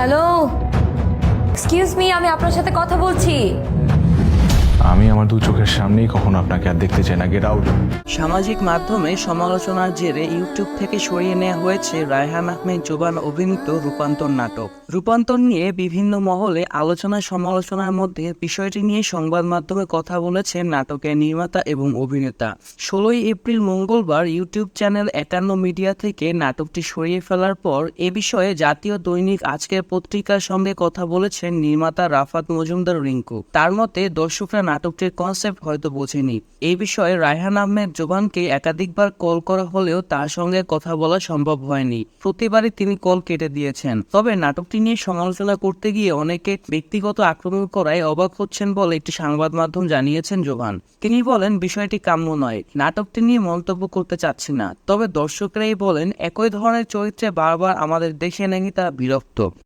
Hello excuse me আমি আপনার সাথে কথা বলছি। আমার দু চোখের সামনেই কখনো আপনাকে আর দেখতে চাই না। গেট আউট সামাজিক মাধ্যমে সমালোচনার জেরে ইউটিউব থেকে সরিয়ে নেওয়া হয়েছে রায়হান আহমেদ জোবান অভিনীত রূপান্তর নাটক। রূপান্তর নিয়ে বিভিন্ন মহলে আলোচনা সমালোচনার মধ্যে বিষয়টি নিয়ে সংবাদ মাধ্যমে কথা বলেছেন নাটকের নির্মাতা এবং অভিনেতা। ষোলোই এপ্রিল মঙ্গলবার ইউটিউব চ্যানেল একান্ন মিডিয়া থেকে নাটকটি সরিয়ে ফেলার পর এ বিষয়ে জাতীয় দৈনিক আজকের পত্রিকার সঙ্গে কথা বলেছেন নির্মাতা রাফাত মজুমদার রিঙ্কু। তার মতে দর্শকরা নাটকটির কনসেপ্ট হয়তো বোঝেনি। এই বিষয়ে রায়হান আহমেদ জোবানকে একাধিকবার কল করা হলেও তার সঙ্গে কথা বলা সম্ভব হয়নি। প্রতিবারই তিনি কল কেটে দিয়েছেন। তবে নাটকটি নিয়ে সমালোচনা করতে গিয়ে অনেকে ব্যক্তিগত আক্রমণ করায় অবাক হচ্ছেন বলে একটি সংবাদ মাধ্যম জানিয়েছেন জোবান। তিনি বলেন, বিষয়টি কাম্য নয়। নাটকটি নিয়ে মন্তব্য করতে চাচ্ছি না। তবে দর্শকরাই বলেন, একই ধরনের চরিত্রে বারবার আমাদের দেখে নাকি তা বিরক্ত।